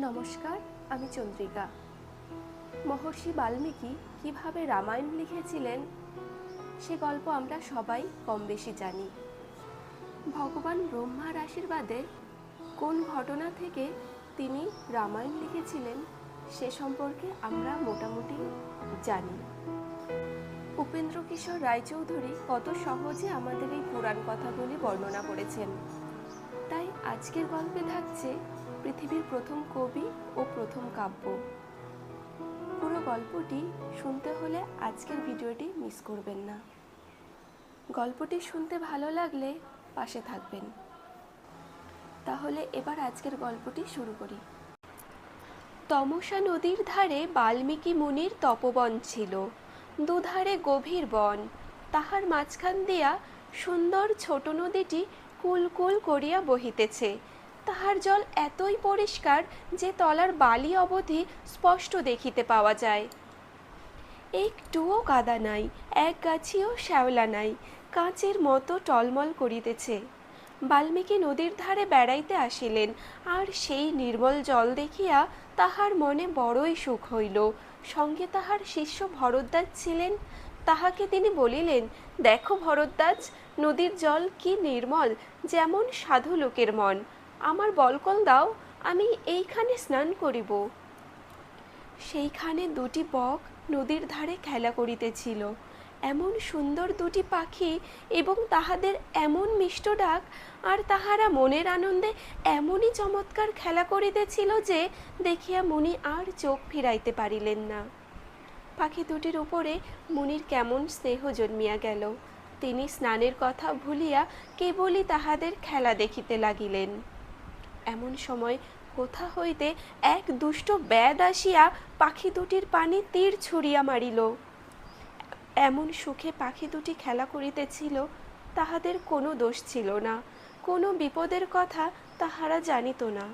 নমস্কার, আমি চন্দ্রিকা। মহর্ষি বাল্মীকি কীভাবে রামায়ণ লিখেছিলেন, সে গল্প আমরা সবাই কম বেশি জানি। ভগবান ব্রহ্মার আশীর্বাদে কোন ঘটনা থেকে তিনি রামায়ণ লিখেছিলেন, সে সম্পর্কে আমরা মোটামুটি জানি। উপেন্দ্র কিশোর রায়চৌধুরী কত সহজে আমাদের এই পুরাণ কথাগুলি বর্ণনা করেছেন। তাই আজকের গল্পে থাকছে পৃথিবীর প্রথম কবি ও প্রথম কাব্য। পুরো গল্পটি শুনতে হলে আজকের ভিডিওটি মিস করবেন না। গল্পটি শুনতে ভালো লাগলে পাশে থাকবেন। তাহলে এবার আজকের গল্পটি শুরু করি। তমসা নদীর ধারে বাল্মীকি মুনির তপবন ছিল। দুধারে গভীর বন। তাহার মাঝখান দিয়া সুন্দর ছোট নদীটি কুল কুল করিয়া বহিতেছে। তাহার জল এতই পরিষ্কার যে তলার বালি অবধি স্পষ্ট দেখিতে পাওয়া যায়। একটুও কাদা নাই, এক গাছিও শ্যাওলা নাই, কাঁচের মতো টলমল করিতেছে। বাল্মীকি নদীর ধারে বেড়াইতে আসিলেন, আর সেই নির্মল জল দেখিয়া তাহার মনে বড়ই সুখ হইল। সঙ্গে তাহার শিষ্য ভরদ্বাজ ছিলেন তাহাকে তিনি বলিলেন, দেখো ভরদ্বাজ, নদীর জল কি নির্মল, যেমন সাধু লোকের মন। আমার বলকল দাও, আমি এইখানে স্নান করিব। সেইখানে দুটি বক নদীর ধারে খেলা করিতেছিল। এমন সুন্দর দুটি পাখি এবং তাহাদের এমন মিষ্ট ডাক, আর তাহারা মনের আনন্দে এমনই চমৎকার খেলা করিতেছিল যে, দেখিয়া মুনি আর চোখ ফিরাইতে পারিলেন না। পাখি দুটির উপরে মুনির কেমন স্নেহ জন্মিয়া গেল। তিনি স্নানের কথা ভুলিয়া কেবলই তাহাদের খেলা দেখিতে লাগিলেন। এমন সময় কোথা হইতে এক দুষ্ট ব্যাদ আসিয়া পাখি দুটির পানে তীর ছুঁড়িয়া মারিল। এমন সুখে পাখি দুটি খেলা করিতেছিল, তাহাদের কোনো দোষ ছিল না, কোনো বিপদের কথা তাহারা জানিত না।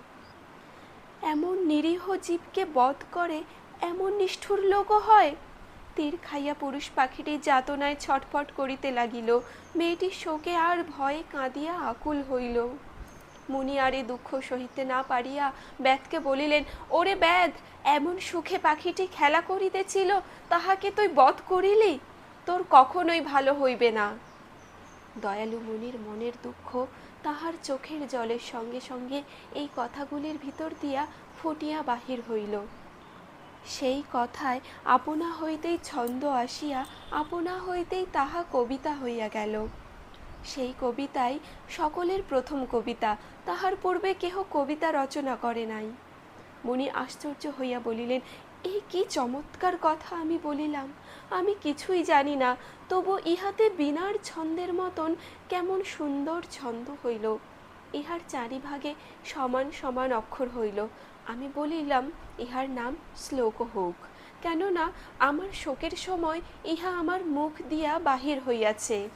এমন নিরীহ জীবকে বধ করে এমন নিষ্ঠুর লোকও হয়? তীর খাইয়া পুরুষ পাখিটি যাতনায় ছটফট করিতে লাগিল। মেয়েটি শোকে আর ভয়ে কাঁদিয়া আকুল হইল। মুনি আর এ দুঃখ সহিতে না পারিয়া ব্যাধকে বলিলেন, ওরে ব্যাধ, এমন সুখে পাখিটি খেলা করিতেছিল, তাহাকে তুই বধ করিলি? তোর কখনোই ভালো হইবে না। দয়ালু মুনির মনের দুঃখ তাহার চোখের জলের সঙ্গে সঙ্গে এই কথাগুলির ভিতর দিয়া ফুটিয়া বাহির হইল। সেই কথায় আপনা হইতেই ছন্দ আসিয়া, আপনা হইতেই তাহা কবিতা হইয়া গেল। সেই কবিতাই সকলের প্রথম কবিতা, তাহার পূর্বে কেহ কবিতা রচনা করে নাই। মুনি আশ্চর্য হইয়া বলিলেন এই কি চমৎকার কথা আমি বলিলাম। আমি কিছুই জানি না, তবু ইহাতে বিনার ছন্দের মতন কেমন সুন্দর ছন্দ হইল। ইহার চারিভাগে সমান সমান অক্ষর হইল। আমি বলিলাম, ইহার নাম শ্লোক হোক। কেননা আমার শোকের সময় ইহা আমার মুখ দিয়া বাহির হইয়াছে।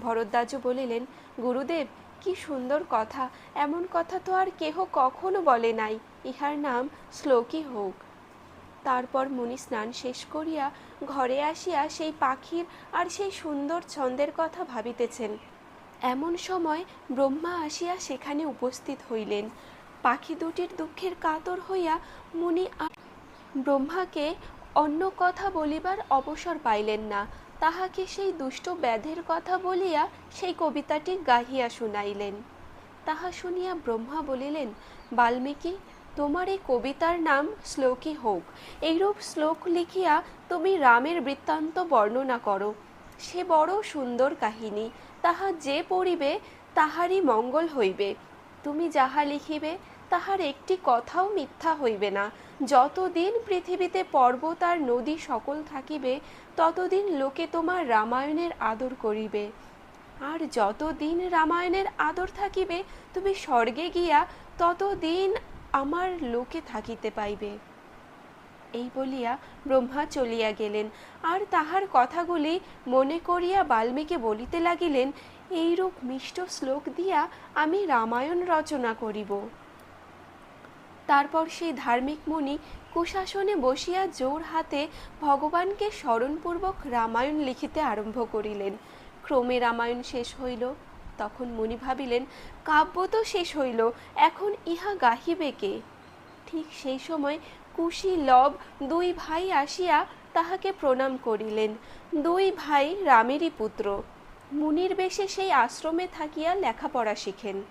ভরদ্বাজ বলিলেন, গুরুদেব, কি সুন্দর কথা। এমন কথা তো আর কেহ কখনো বলে নাই, ইহার নাম শ্লোকই হোক। তারপর মুনি স্নান শেষ করিয়া ঘরে আসিয়া সেই পাখির আর সেই সুন্দর ছন্দের কথা ভাবিতেছেন। এমন সময় ব্রহ্মা আসিয়া সেখানে উপস্থিত হইলেন। পাখি দুটির দুঃখের কাতর হইয়া মুনি ব্রহ্মাকে অন্য কথা বলিবার অবসর পাইলেন না। তাহাকে সেই দুষ্ট ব্যাধের কথা বলিয়া সেই কবিতাটি গাহিয়া শুনাইলেন। তাহা শুনিয়া ব্রহ্মা বলিলেন, বাল্মীকি, তোমার এই কবিতার নাম শ্লোকই হোক। এইরূপ শ্লোক লিখিয়া তুমি রামের বৃত্তান্ত বর্ণনা করো। সে বড় সুন্দর কাহিনী। তাহা যে পড়িবে, তাহারই মঙ্গল হইবে। তুমি যাহা লিখিবে, তাহার একটি কথাও মিথ্যা হইবে না। যতদিন পৃথিবীতে পর্বত আর নদী সকল থাকিবে, ততদিন লোকে তোমার রামায়ণের আদর করিবে। আর যতদিন রামায়ণের আদর থাকিবে, তুমি স্বর্গে গিয়া ততদিন আমার লোকে থাকিতে পাইবে। এই বলিয়া ব্রহ্মা চলিয়া গেলেন। আর তাহার কথাগুলি মনে করিয়া বাল্মীকি বলিতে লাগিলেন এইরূপ মিষ্ট শ্লোক দিয়া আমি রামায়ণ রচনা করিব। তারপর সেই ধার্মিক মুনি কুশাসনে বসিয়া জোর হাতে ভগবানকে স্মরণপূর্বক রামায়ণ লিখিতে আরম্ভ করিলেন। ক্রমে রামায়ণ শেষ হইল। তখন মুনি ভাবিলেন, কাব্য তো শেষ হইল, এখন ইহা গাহিবে কে? ঠিক সেই সময় কুশি লব দুই ভাই আসিয়া তাহাকে প্রণাম করিলেন। দুই ভাই রামেরই পুত্র। মুনির বেশে সেই আশ্রমে থাকিয়া লেখাপড়া শিখেন।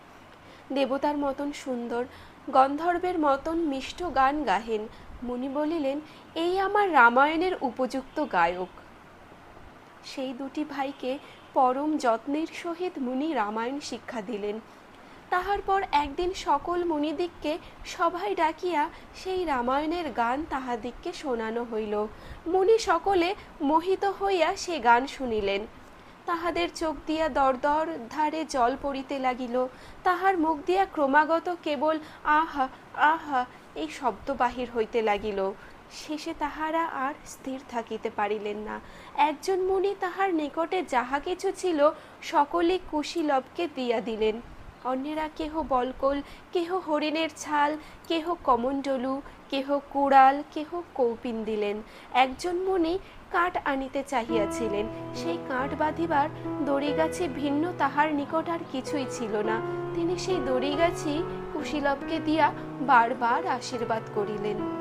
দেবতার মতন সুন্দর, গন্ধর্বের মতন মিষ্ট গান গাহেন। মুনি বলিলেন, এই আমার রামায়ণের উপযুক্ত গায়ক। সেই দুটি ভাইকে পরম যত্নের সহিত মুনি রামায়ণ শিক্ষা দিলেন। তাহার পর একদিন সকল মুনিদিগকে সভায় ডাকিয়া সেই রামায়ণের গান তাহাদিগকে শোনানো হইল। মুনি সকলে মোহিত হইয়া সে গান শুনিলেন। তাহাদের চোখ দিয়া দরদর ধারে জল পড়িতে লাগিল। তাহার মুখ দিয়া ক্রমাগত কেবল আহা আহা এই শব্দ বাহির হইতে লাগিল। শেষে তাহারা আর স্থির থাকিতে পারিলেন না। একজন মুনি তাহার নিকটে যাহা কিছু ছিল, সকলে কুশীলবকে দিয়া দিলেন। অন্যেরা কেহ বলকল, কেহ হরিণের ছাল, কেহ কমণ্ডলু, কেহ কুড়াল, কেহ কৌপিন দিলেন। একজন মুনি কাঠ আনিতে চাহিয়াছিলেন। সেই কাঠ বাঁধিবার দড়িগাছি ভিন্ন, তাহার নিকট আর কিছুই ছিল না। তিনি সেই দড়িগাছি কুশীলবকে দিয়া বারবার আশীর্বাদ করিলেন।